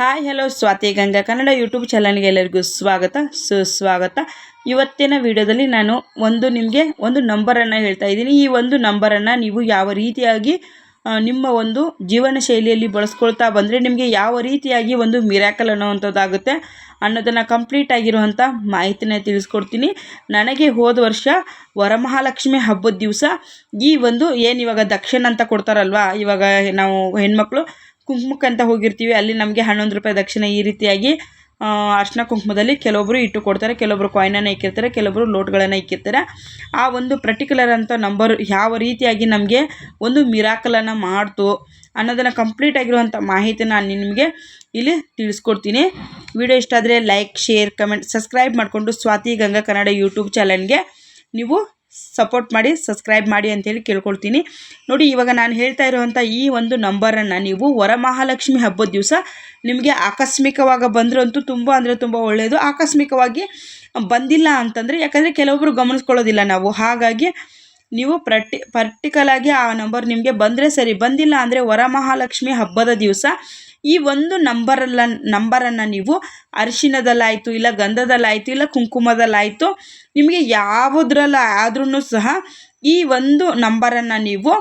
Hi hello Swathi Ganga Kannada YouTube ಚಾನಲ್ಗೆ ಎಲ್ಲರಿಗೂ ಸ್ವಾಗತ, ಸುಸ್ವಾಗತ. ಇವತ್ತಿನ ವಿಡಿಯೋದಲ್ಲಿ ನಾನು ಒಂದು ನಿಮಗೆ ಒಂದು ನಂಬರನ್ನು ಹೇಳ್ತಾ ಇದ್ದೀನಿ. ಈ ಒಂದು ನಂಬರನ್ನು ನೀವು ಯಾವ ರೀತಿಯಾಗಿ ನಿಮ್ಮ ಒಂದು ಜೀವನ ಶೈಲಿಯಲ್ಲಿ ಬಳಸ್ಕೊಳ್ತಾ ಬಂದರೆ ನಿಮಗೆ ಯಾವ ರೀತಿಯಾಗಿ ಒಂದು ಮಿರಾಕಲ್ ಅನ್ನೋವಂಥದ್ದಾಗುತ್ತೆ ಅನ್ನೋದನ್ನು ಕಂಪ್ಲೀಟ್ ಆಗಿರುವಂಥ ಮಾಹಿತಿನ ತಿಳಿಸ್ಕೊಡ್ತೀನಿ. ನನಗೆ ಹೋದ ವರ್ಷ ವರಮಹಾಲಕ್ಷ್ಮಿ ಹಬ್ಬದ ದಿವಸ ಈ ಒಂದು ಏನು ಇವಾಗ ದಕ್ಷಿಣ ಅಂತ ಕೊಡ್ತಾರಲ್ವಾ, ಇವಾಗ ನಾವು ಹೆಣ್ಮಕ್ಳು ಕುಂಕುಮಕ್ಕಂತ ಹೋಗಿರ್ತೀವಿ, ಅಲ್ಲಿ ನಮಗೆ ಹನ್ನೊಂದು ರೂಪಾಯಿ ದಕ್ಷಿಣ ಈ ರೀತಿಯಾಗಿ ಅರ್ಶಿನ ಕುಂಕುಮದಲ್ಲಿ ಕೆಲವೊಬ್ಬರು ಇಟ್ಟು ಕೊಡ್ತಾರೆ ಕೆಲವೊಬ್ಬರು ಕಾಯಿನನ್ನು ಇಕ್ಕಿರ್ತಾರೆ ಕೆಲವೊಬ್ಬರು ಲೋಟ್ಗಳನ್ನು ಇಕ್ಕಿರ್ತಾರೆ. ಆ ಒಂದು ಪರ್ಟಿಕ್ಯುಲರ್ ಅಂತ ನಂಬರ್ ಯಾವ ರೀತಿಯಾಗಿ ನಮಗೆ ಒಂದು ಮಿರಾಕಲನ್ನು ಮಾಡ್ತು ಅನ್ನೋದನ್ನು ಕಂಪ್ಲೀಟ್ ಆಗಿರುವಂಥ ಮಾಹಿತಿ ನಾನು ನಿಮಗೆ ಇಲ್ಲಿ ತಿಳಿಸ್ಕೊಡ್ತೀನಿ. ವಿಡಿಯೋ ಇಷ್ಟ ಆದರೆ ಲೈಕ್ ಶೇರ್ ಕಮೆಂಟ್ ಸಬ್ಸ್ಕ್ರೈಬ್ ಮಾಡಿಕೊಂಡು ಸ್ವಾತಿ ಗಂಗಾ ಕನ್ನಡ ಯೂಟ್ಯೂಬ್ ಚಾನಲ್ಗೆ ನೀವು ಸಪೋರ್ಟ್ ಮಾಡಿ ಸಬ್ಸ್ಕ್ರೈಬ್ ಮಾಡಿ ಅಂತೇಳಿ ಕೇಳ್ಕೊಳ್ತೀನಿ. ನೋಡಿ, ಇವಾಗ ನಾನು ಹೇಳ್ತಾ ಇರುವಂಥ ಈ ಒಂದು ನಂಬರನ್ನು ನೀವು ವರಮಹಾಲಕ್ಷ್ಮಿ ಹಬ್ಬದ ದಿವಸ ನಿಮಗೆ ಆಕಸ್ಮಿಕವಾಗಿ ಬಂದ್ರಂತೂ ತುಂಬ ಅಂದರೆ ತುಂಬ ಒಳ್ಳೆಯದು ಆಕಸ್ಮಿಕವಾಗಿ ಬಂದಿಲ್ಲ ಅಂತಂದರೆ, ಯಾಕಂದರೆ ಕೆಲವೊಬ್ಬರು ಗಮನಿಸ್ಕೊಳ್ಳೋದಿಲ್ಲ ನಾವು. ಹಾಗಾಗಿ ನೀವು ಪ್ರಟಿ ಪರ್ಟಿಕಲಾಗಿ ಆ ನಂಬರ್ ನಿಮಗೆ ಬಂದರೆ ಸರಿ. ಬಂದಿಲ್ಲ ಅಂದರೆ ವರಮಹಾಲಕ್ಷ್ಮಿ ಹಬ್ಬದ ದಿವಸ ಈ ಒಂದು ನಂಬರಲ್ಲ, ನಂಬರನ್ನು ನೀವು ಅರಿಶಿಣದಲ್ಲಾಯಿತು ಇಲ್ಲ ಗಂಧದಲ್ಲಾಯಿತು ಇಲ್ಲ ಕುಂಕುಮದಲ್ಲಾಯಿತು, ನಿಮಗೆ ಯಾವುದ್ರಲ್ಲಿ ಆದ್ರೂ ಸಹ ಈ ಒಂದು ನಂಬರನ್ನು ನೀವು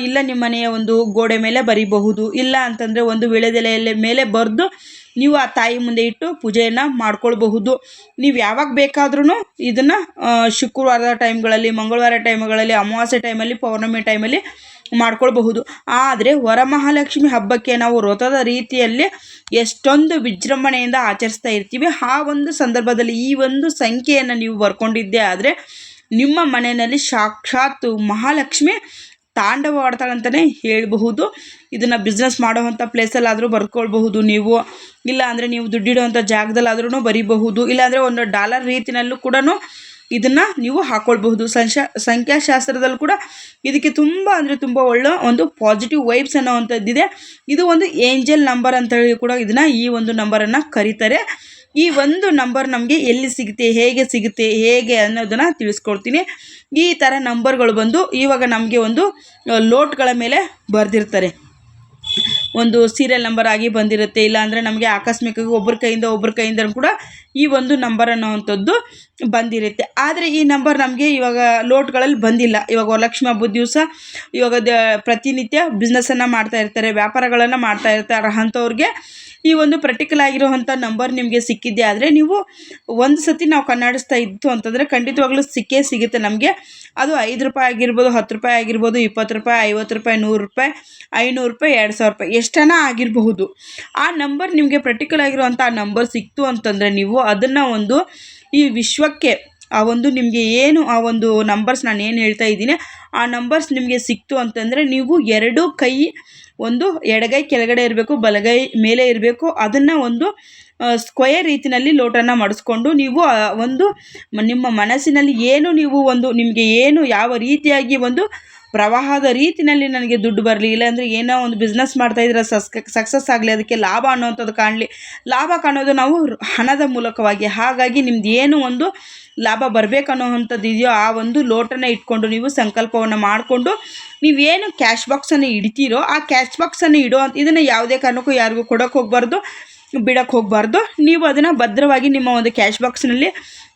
ಇಲ್ಲ ನಿಮ್ಮ ಮನೆಯ ಒಂದು ಗೋಡೆ ಮೇಲೆ ಬರಿಬಹುದು, ಇಲ್ಲ ಅಂತಂದರೆ ಒಂದು ವಿಳೆದೆಲೆಯ ಮೇಲೆ ಬರೆದು ನೀವು ಆ ತಾಯಿ ಮುಂದೆ ಇಟ್ಟು ಪೂಜೆಯನ್ನು ಮಾಡ್ಕೊಳ್ಬಹುದು. ನೀವು ಯಾವಾಗ ಬೇಕಾದ್ರೂ ಇದನ್ನು ಶುಕ್ರವಾರದ ಟೈಮ್ಗಳಲ್ಲಿ, ಮಂಗಳವಾರ ಟೈಮ್ಗಳಲ್ಲಿ, ಅಮಾವಾಸ್ಯೆ ಟೈಮಲ್ಲಿ, ಪೌರ್ಣಮಿ ಟೈಮಲ್ಲಿ ಮಾಡ್ಕೊಳ್ಬಹುದು. ಆದರೆ ವರಮಹಾಲಕ್ಷ್ಮಿ ಹಬ್ಬಕ್ಕೆ ನಾವು ವ್ರತದ ರೀತಿಯಲ್ಲಿ ಎಷ್ಟೊಂದು ವಿಜೃಂಭಣೆಯಿಂದ ಆಚರಿಸ್ತಾ ಇರ್ತೀವಿ. ಆ ಒಂದು ಸಂದರ್ಭದಲ್ಲಿ ಈ ಒಂದು ಸಂಖ್ಯೆಯನ್ನು ನೀವು ಬರ್ಕೊಂಡಿದ್ದೆ ಆದರೆ ನಿಮ್ಮ ಮನೆಯಲ್ಲಿ ಸಾಕ್ಷಾತ್ ಮಹಾಲಕ್ಷ್ಮಿ ತಾಂಡವವಾಡ್ತಾಳಂತಲೇ ಹೇಳಬಹುದು. ಇದನ್ನು ಬಿಸ್ನೆಸ್ ಮಾಡೋವಂಥ ಪ್ಲೇಸಲ್ಲಾದರೂ ಬರ್ಕೊಳ್ಬಹುದು ನೀವು. ಇಲ್ಲ ಅಂದರೆ ನೀವು ದುಡ್ಡಿಡುವಂಥ ಜಾಗದಲ್ಲಾದ್ರೂ ಬರೀಬಹುದು. ಇಲ್ಲಾಂದರೆ ಒಂದು ಡಾಲರ್ ರೀತಿಯಲ್ಲೂ ಕೂಡ ಇದನ್ನು ನೀವು ಹಾಕ್ಕೊಳ್ಬಹುದು ಸಂಶಾ, ಸಂಖ್ಯಾಶಾಸ್ತ್ರದಲ್ಲಿ ಕೂಡ ಇದಕ್ಕೆ ತುಂಬ ಅಂದರೆ ತುಂಬ ಒಳ್ಳೆ ಒಂದು ಪಾಸಿಟಿವ್ ವೈಬ್ಸ್ ಅನ್ನೋವಂಥದ್ದಿದೆ. ಇದು ಒಂದು ಏಂಜಲ್ ನಂಬರ್ ಅಂತ ಹೇಳಿ ಕೂಡ ಇದನ್ನು ಈ ಒಂದು ನಂಬರನ್ನು ಕರೀತಾರೆ. ಈ ಒಂದು ನಂಬರ್ ನಮಗೆ ಎಲ್ಲಿ ಸಿಗುತ್ತೆ, ಹೇಗೆ ಸಿಗುತ್ತೆ, ಹೇಗೆ ಅನ್ನೋದನ್ನು ತಿಳಿಸ್ಕೊಡ್ತೀನಿ. ಈ ಥರ ನಂಬರ್ಗಳು ಬಂದು ಇವಾಗ ನಮಗೆ ಒಂದು ಲೋಟ್ಗಳ ಮೇಲೆ ಬರೆದಿರ್ತಾರೆ. ಒಂದು ಸೀರಿಯಲ್ ನಂಬರ್ ಆಗಿ ಬಂದಿರುತ್ತೆ ಇಲ್ಲ ಅಂದರೆ ನಮಗೆ ಆಕಸ್ಮಿಕವಾಗಿ ಒಬ್ಬರ ಕೈಯಿಂದ ಒಬ್ಬರ ಕೈಯಿಂದ ಕೂಡ ಈ ಒಂದು ನಂಬರ್ ಅನ್ನೋವಂಥದ್ದು ಬಂದಿರುತ್ತೆ. ಆದರೆ ಈ ನಂಬರ್ ನಮಗೆ ಇವಾಗ ಲೋಟ್ಗಳಲ್ಲಿ ಬಂದಿಲ್ಲ. ಇವಾಗ ವರಲಕ್ಷ್ಮಿ ಹಬ್ಬದ ದಿವಸ ಇವಾಗ ಪ್ರತಿನಿತ್ಯ ಬಿಸ್ನೆಸ್ಸನ್ನು ಮಾಡ್ತಾ ಇರ್ತಾರೆ, ವ್ಯಾಪಾರಗಳನ್ನು ಮಾಡ್ತಾ ಇರ್ತಾರೆ, ಅಂಥವ್ರಿಗೆ ಈ ಒಂದು ಪರ್ಟಿಕ್ಯುಲರ್ ಆಗಿರುವಂಥ ನಂಬರ್ ನಿಮಗೆ ಸಿಕ್ಕಿದ್ದೆ ಆದರೆ ನೀವು ಒಂದು ಸತಿ ನಾವು ಕನ್ನಡಿಸ್ತಾ ಇತ್ತು ಅಂತಂದರೆ ಖಂಡಿತವಾಗ್ಲೂ ಸಿಕ್ಕೇ ಸಿಗುತ್ತೆ ನಮಗೆ. ಅದು ಐದು ರೂಪಾಯಿ ಆಗಿರ್ಬೋದು, ಹತ್ತು ರೂಪಾಯಿ ಆಗಿರ್ಬೋದು, ಇಪ್ಪತ್ತು ರೂಪಾಯಿ, ಐವತ್ತು ರೂಪಾಯಿ, ನೂರು ರೂಪಾಯಿ, ಐನೂರು ರೂಪಾಯಿ, ಎರಡು ಸಾವಿರ ರೂಪಾಯಿ ಎಷ್ಟನ ಆಗಿರಬಹುದು. ಆ ನಂಬರ್ ನಿಮಗೆ ಪರ್ಟಿಕ್ಯುಲರ್ ಆಗಿರುವಂಥ ಆ ನಂಬರ್ ಸಿಕ್ತು ಅಂತಂದರೆ ನೀವು ಅದನ್ನು ಒಂದು ಈ ವಿಶ್ವಕ್ಕೆ ಆ ಒಂದು ನಿಮಗೆ ಏನು ಆ ಒಂದು ನಂಬರ್ಸ್ ನಾನು ಏನು ಹೇಳ್ತಾ ಇದ್ದೀನಿ, ಆ ನಂಬರ್ಸ್ ನಿಮಗೆ ಸಿಕ್ತು ಅಂತಂದರೆ ನೀವು ಎರಡು ಕೈ ಒಂದು ಎಡಗೈ ಕೆಳಗಡೆ ಇರಬೇಕು, ಬಲಗೈ ಮೇಲೆ ಇರಬೇಕು, ಅದನ್ನು ಒಂದು ಸ್ಕ್ವಯರ್ ರೀತಿಯಲ್ಲಿ ಲೋಟನ ಮಾಡಿಸ್ಕೊಂಡು ನೀವು ಒಂದು ನಿಮ್ಮ ಮನಸ್ಸಿನಲ್ಲಿ ಏನು ನೀವು ಒಂದು, ನಿಮಗೆ ಏನು ಯಾವ ರೀತಿಯಾಗಿ ಒಂದು ಪ್ರವಾಹದ ರೀತಿಯಲ್ಲಿ ನನಗೆ ದುಡ್ಡು ಬರಲಿ, ಇಲ್ಲಾಂದರೆ ಏನೋ ಒಂದು ಬಿಸ್ನೆಸ್ ಮಾಡ್ತಾಯಿದ್ರೆ ಸಸ್ ಸಕ್ಸಸ್ ಆಗಲಿ, ಅದಕ್ಕೆ ಲಾಭ ಅನ್ನೋವಂಥದ್ದು ಕಾಣಲಿ. ಲಾಭ ಕಾಣೋದು ನಾವು ಹಣದ ಮೂಲಕವಾಗಿ. ಹಾಗಾಗಿ ನಿಮ್ದು ಏನು ಒಂದು ಲಾಭ ಬರಬೇಕನ್ನೋವಂಥದ್ದು ಇದೆಯೋ ಆ ಒಂದು ಲೋಟನ ಇಟ್ಕೊಂಡು ನೀವು ಸಂಕಲ್ಪವನ್ನು ಮಾಡಿಕೊಂಡು ನೀವೇನು ಕ್ಯಾಶ್ ಬಾಕ್ಸನ್ನು ಇಡ್ತೀರೋ, ಆ ಕ್ಯಾಶ್ ಬಾಕ್ಸನ್ನು ಇಡೋ ಅಂತ, ಇದನ್ನು ಯಾವುದೇ ಕಾರಣಕ್ಕೂ ಯಾರಿಗೂ ಕೊಡೋಕ್ಕೆ ಹೋಗಬಾರ್ದು. ಬಿಡೋಕ್ಕೆ ಹೋಗಬಾರ್ದು. ನೀವು ಅದನ್ನು ಭದ್ರವಾಗಿ ನಿಮ್ಮ ಒಂದು ಕ್ಯಾಶ್ ಬಾಕ್ಸ್ನಲ್ಲಿ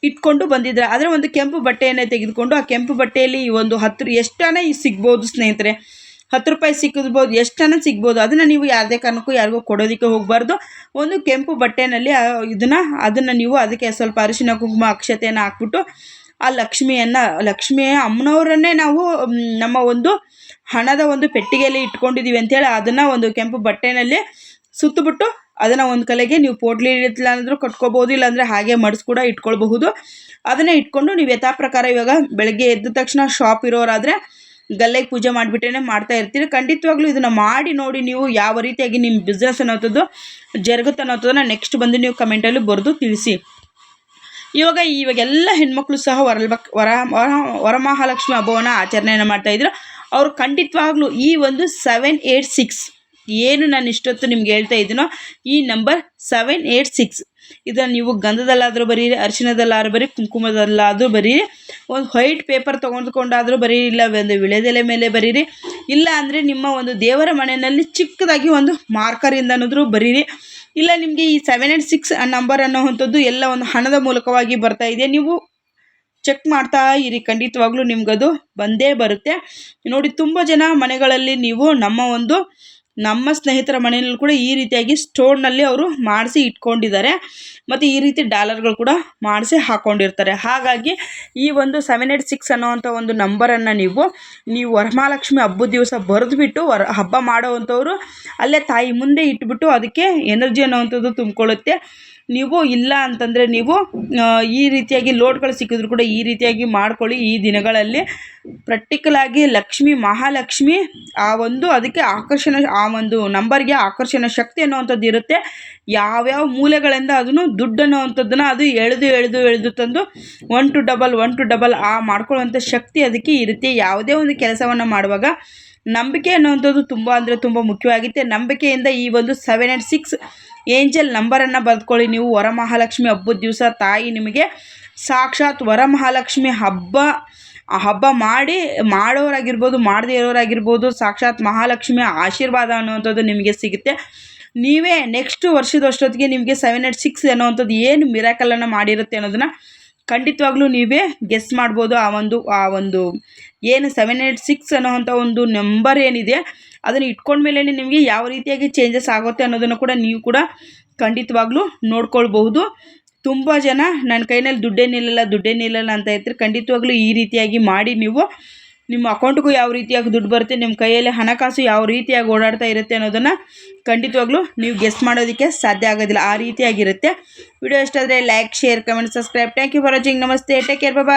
ಇಟ್ಕೊಂಡು ಬಂದಿದ್ರೆ ಆದರೆ ಒಂದು ಕೆಂಪು ಬಟ್ಟೆಯನ್ನು ತೆಗೆದುಕೊಂಡು ಆ ಕೆಂಪು ಬಟ್ಟೆಯಲ್ಲಿ ಈ ಒಂದು ಹತ್ತು ಎಷ್ಟನ ಸಿಗ್ಬೋದು ಸ್ನೇಹಿತರೆ? ಹತ್ತು ರೂಪಾಯಿ ಸಿಕ್ಕಿದ್ಬೋದು ಎಷ್ಟನ ಸಿಗ್ಬೋದು? ಅದನ್ನು ನೀವು ಯಾವುದೇ ಕಾರಣಕ್ಕೂ ಯಾರಿಗೂ ಕೊಡೋದಕ್ಕೆ ಹೋಗಬಾರ್ದು. ಒಂದು ಕೆಂಪು ಬಟ್ಟೆನಲ್ಲಿ ಇದನ್ನು, ಅದನ್ನು ನೀವು ಅದಕ್ಕೆ ಸ್ವಲ್ಪ ಅರಿಶಿನ ಕುಂಕುಮ, ಅಕ್ಷತೆಯನ್ನು ಹಾಕ್ಬಿಟ್ಟು ಆ ಲಕ್ಷ್ಮಿಯನ್ನು, ಲಕ್ಷ್ಮಿಯ ಅಮ್ಮನವರನ್ನೇ ನಾವು ನಮ್ಮ ಒಂದು ಹಣದ ಒಂದು ಪೆಟ್ಟಿಗೆಯಲ್ಲಿ ಇಟ್ಕೊಂಡಿದ್ದೀವಿ ಅಂತೇಳಿ ಅದನ್ನು ಒಂದು ಕೆಂಪು ಬಟ್ಟೆನಲ್ಲಿ ಸುತ್ತಬಿಟ್ಟು ಅದನ್ನು ಒಂದು ಕಲೆಗೆ ನೀವು ಪೋಟ್ಲಿ ಅಂದರೂ ಕಟ್ಕೋಬೋದು, ಇಲ್ಲಾಂದರೆ ಹಾಗೆ ಮಡ್ಸಿ ಕೂಡ ಇಟ್ಕೊಳ್ಬಹುದು. ಅದನ್ನು ಇಟ್ಕೊಂಡು ನೀವು ಯಥಾ ಪ್ರಕಾರ ಇವಾಗ ಬೆಳಗ್ಗೆ ಎದ್ದ ತಕ್ಷಣ ಶಾಪ್ ಇರೋರಾದರೆ ಗಲ್ಲೆಗೆ ಪೂಜೆ ಮಾಡಿಬಿಟ್ಟೇ ಮಾಡ್ತಾ ಇರ್ತೀರಿ. ಖಂಡಿತವಾಗ್ಲೂ ಇದನ್ನು ಮಾಡಿ ನೋಡಿ ನೀವು ಯಾವ ರೀತಿಯಾಗಿ ನಿಮ್ಮ ಬಿಸ್ನೆಸ್ ಅನ್ನೋಂಥದ್ದು ಜರುಗುತ್ತೆ ಅನ್ನೋದನ್ನ ನೆಕ್ಸ್ಟ್ ಬಂದು ನೀವು ಕಮೆಂಟಲ್ಲಿ ಬರೆದು ತಿಳಿಸಿ. ಇವಾಗ ಇವಾಗ ಎಲ್ಲ ಹೆಣ್ಮಕ್ಳು ಸಹ ವರಲ್ಬಕ್ ವರ ವರ ವರಮಹಾಲಕ್ಷ್ಮಿ ಹಬ್ಬವನ್ನು ಆಚರಣೆಯನ್ನು ಮಾಡ್ತಾಯಿದ್ರು ಅವರು ಖಂಡಿತವಾಗ್ಲೂ ಈ ಒಂದು ಸೆವೆನ್ ಏಯ್ಟ್ ಸಿಕ್ಸ್ ಏನು ನಾನು ಇಷ್ಟೊತ್ತು ನಿಮ್ಗೆ ಹೇಳ್ತಾ ಇದ್ದೀನೋ ಈ ನಂಬರ್ ಸೆವೆನ್ ಏಯ್ಟ್ ಸಿಕ್ಸ್ ಇದನ್ನು ನೀವು ಗಂಧದಲ್ಲಾದರೂ ಬರೀರಿ, ಅರಿಶಿಣದಲ್ಲಾದ್ರೂ ಬರೀ ಕುಂಕುಮದಲ್ಲಾದರೂ ಬರೀರಿ, ಒಂದು ವೈಟ್ ಪೇಪರ್ ತೊಗೊಂಡ್ಕೊಂಡಾದರೂ ಬರೀರಿ, ಇಲ್ಲ ಒಂದು ವಿಳೆದೆಲೆ ಮೇಲೆ ಬರೀರಿ, ಇಲ್ಲ ಅಂದರೆ ನಿಮ್ಮ ಒಂದು ದೇವರ ಮನೆಯಲ್ಲಿ ಚಿಕ್ಕದಾಗಿ ಒಂದು ಮಾರ್ಕರಿಂದ ಅನ್ನೋದ್ರು ಬರೀರಿ, ಇಲ್ಲ ನಿಮಗೆ ಈ ಸೆವೆನ್ ಏಟ್ ಸಿಕ್ಸ್ ನಂಬರ್ ಅನ್ನೋವಂಥದ್ದು ಎಲ್ಲ ಒಂದು ಹಣದ ಮೂಲಕವಾಗಿ ಬರ್ತಾ ಇದೆ ನೀವು ಚೆಕ್ ಮಾಡ್ತಾ ಇರಿ, ಖಂಡಿತವಾಗ್ಲೂ ನಿಮ್ಗದು ಬಂದೇ ಬರುತ್ತೆ. ನೋಡಿ, ತುಂಬ ಜನ ಮನೆಗಳಲ್ಲಿ ನೀವು ನಮ್ಮ ಒಂದು ನಮ್ಮ ಸ್ನೇಹಿತರ ಮನೆಯಲ್ಲೂ ಕೂಡ ಈ ರೀತಿಯಾಗಿ ಸ್ಟೋನ್ನಲ್ಲಿ ಅವರು ಮಾಡಿಸಿ ಇಟ್ಕೊಂಡಿದ್ದಾರೆ. ಮತ್ತು ಈ ರೀತಿ ಡಾಲರ್ಗಳು ಕೂಡ ಮಾಡಿಸಿ ಹಾಕ್ಕೊಂಡಿರ್ತಾರೆ ಹಾಗಾಗಿ ಈ ಒಂದು ಸೆವೆನ್ ಏಟ್ ಸಿಕ್ಸ್ ಅನ್ನೋವಂಥ ಒಂದು ನಂಬರನ್ನು ನೀವು ನೀವು ವರಮಹಾಲಕ್ಷ್ಮಿ ಹಬ್ಬದ ದಿವಸ ಬರೆದುಬಿಟ್ಟು ವರ, ಹಬ್ಬ ಮಾಡೋವಂಥವ್ರು ಅಲ್ಲೇ ತಾಯಿ ಮುಂದೆ ಇಟ್ಬಿಟ್ಟು ಅದಕ್ಕೆ ಎನರ್ಜಿ ಅನ್ನೋವಂಥದ್ದು ತುಂಬಿಕೊಳ್ಳುತ್ತೆ. ನೀವು ಇಲ್ಲ ಅಂತಂದರೆ ನೀವು ಈ ರೀತಿಯಾಗಿ ಲೋಡ್ಗಳು ಸಿಕ್ಕಿದ್ರು ಕೂಡ ಈ ರೀತಿಯಾಗಿ ಮಾಡ್ಕೊಳ್ಳಿ. ಈ ದಿನಗಳಲ್ಲಿ ಪ್ರಾಕ್ಟಿಕಲ್ ಆಗಿ ಲಕ್ಷ್ಮಿ ಮಹಾಲಕ್ಷ್ಮಿ ಆ ಒಂದು ಅದಕ್ಕೆ ಆಕರ್ಷಣ, ಆ ಒಂದು ನಂಬರ್ಗೆ ಆಕರ್ಷಣ ಶಕ್ತಿ ಅನ್ನೋವಂಥದ್ದು ಇರುತ್ತೆ. ಯಾವ್ಯಾವ ಮೂಲೆಗಳಿಂದ ಅದನ್ನು ದುಡ್ಡು ಅನ್ನೋವಂಥದ್ದನ್ನು ಅದು ಎಳೆದು ಎಳೆದು ಎಳೆದು ತಂದು one two double one two double ಆ ಮಾಡ್ಕೊಳ್ಳುವಂಥ ಶಕ್ತಿ ಅದಕ್ಕೆ ಇರುತ್ತೆ. ಯಾವುದೇ ಒಂದು ಕೆಲಸವನ್ನು ಮಾಡುವಾಗ ನಂಬಿಕೆ ಅನ್ನುವಂಥದ್ದು ತುಂಬ ಅಂದರೆ ತುಂಬ ಮುಖ್ಯವಾಗುತ್ತೆ ನಂಬಿಕೆಯಿಂದ ಈ ಒಂದು ಸೆವೆನ್ ಆ್ಯಂಡ್ ಸಿಕ್ಸ್ ಏಂಜಲ್ ನಂಬರನ್ನು ಬರೆದುಕೊಳ್ಳಿ ನೀವು. ವರಮಹಾಲಕ್ಷ್ಮಿ ಹಬ್ಬದ ದಿವಸ ತಾಯಿ ನಿಮಗೆ ಸಾಕ್ಷಾತ್ ವರಮಹಾಲಕ್ಷ್ಮಿ ಹಬ್ಬ, ಆ ಹಬ್ಬ ಮಾಡಿ, ಮಾಡೋರಾಗಿರ್ಬೋದು, ಮಾಡದೇ ಇರೋರಾಗಿರ್ಬೋದು, ಸಾಕ್ಷಾತ್ ಮಹಾಲಕ್ಷ್ಮಿ ಆಶೀರ್ವಾದ ಅನ್ನುವಂಥದ್ದು ನಿಮಗೆ ಸಿಗುತ್ತೆ. ನೀವೇ ನೆಕ್ಸ್ಟ್ ವರ್ಷದಷ್ಟೊತ್ತಿಗೆ ನಿಮಗೆ ಸೆವೆನ್ ಏಟ್ ಸಿಕ್ಸ್ ಅನ್ನೋವಂಥದ್ದು ಏನು ಮಿರಾಕಲನ್ನು ಮಾಡಿರುತ್ತೆ ಅನ್ನೋದನ್ನು ಖಂಡಿತವಾಗ್ಲೂ ನೀವೇ ಗೆಸ್ ಮಾಡ್ಬೋದು. ಆ ಒಂದು ಆ ಒಂದು ಏನು ಸೆವೆನ್ ಏಯ್ಟ್ ಸಿಕ್ಸ್ ಅನ್ನೋವಂಥ ಒಂದು ನಂಬರ್ ಏನಿದೆ, ಅದನ್ನು ಇಟ್ಕೊಂಡ್ಮೇಲೆ ನಿಮಗೆ ಯಾವ ರೀತಿಯಾಗಿ ಚೇಂಜಸ್ ಆಗುತ್ತೆ ಅನ್ನೋದನ್ನು ಕೂಡ ನೀವು ಕೂಡ ಖಂಡಿತವಾಗ್ಲೂ ನೋಡ್ಕೊಳ್ಬಹುದು. ತುಂಬ ಜನ ನನ್ನ ಕೈನಲ್ಲಿ ದುಡ್ಡೇ ನಿಲ್ಲಲ್ಲ ದುಡ್ಡೇ ನಿಲ್ಲಲ್ಲ ಅಂತ ಇದ್ರೆ ಖಂಡಿತವಾಗ್ಲೂ ಈ ರೀತಿಯಾಗಿ ಮಾಡಿ ನೀವು. ನಿಮ್ಮ ಅಕೌಂಟ್ಗೂ ಯಾವ ರೀತಿಯಾಗಿ ದುಡ್ಡು ಬರುತ್ತೆ, ನಿಮ್ಮ ಕೈಯಲ್ಲಿ ಹಣಕಾಸು ಯಾವ ರೀತಿಯಾಗಿ ಓಡಾಡ್ತಾ ಇರುತ್ತೆ ಅನ್ನೋದನ್ನು ಖಂಡಿತವಾಗ್ಲೂ ನೀವು ಗೆಸ್ ಮಾಡೋದಕ್ಕೆ ಸಾಧ್ಯ ಆಗೋದಿಲ್ಲ, ಆ ರೀತಿಯಾಗಿರುತ್ತೆ. ವಿಡಿಯೋ ಇಷ್ಟ like share comment subscribe thank you for watching ನಮಸ್ತೆ. Take care bye